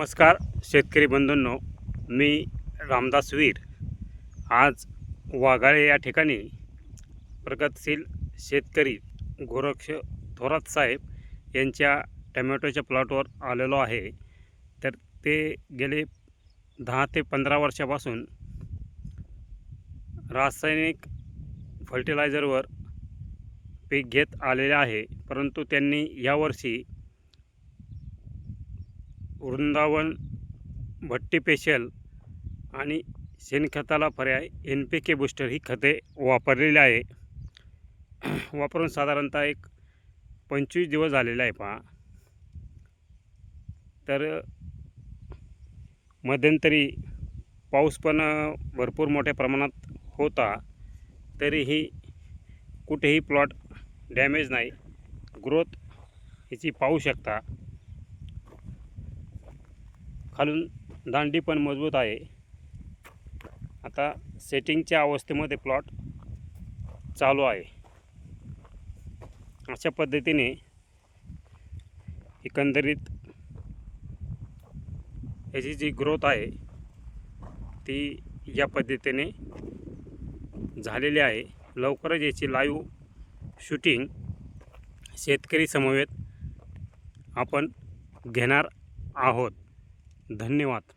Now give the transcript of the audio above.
नमस्कार शेतकरी बंधूंनो. मी रामदास वीर. आज वाघाळे या ठिकाणी प्रगतशील शेतकरी गोरक्ष थोरात साहेब यांच्या टमॅटोच्या प्लॉटवर आलेलो आहे. तर ते गेले दहा ते पंधरा वर्षापासून रासायनिक फर्टिलायझरवर पीक घेत आलेले आहे. परंतु त्यांनी यावर्षी वृंदावन भट्टी पेशल आणि शेणखताला पर्याय एन पी के बूस्टर ही खते वापरलेली आहे. वापरून साधारणतः एक पंचवीस दिवस झालेला आहे पहा. तर मध्यंतरी पाऊस पण भरपूर मोठ्या प्रमाणात होता तरीही कुठेही प्लॉट डॅमेज नाही. ग्रोथ ह्याची पाहू शकता. खालून दांडी पण मजबूत आहे. आता सेटिंगच्या अवस्थेमध्ये प्लॉट चालू आहे. अशा पद्धतीने एकंदरीत याची जी ग्रोथ आहे ती या पद्धतीने झालेली आहे. लवकरच याची लाईव्ह शूटिंग शेतकरी समवेत आपण घेणार आहोत. धन्यवाद.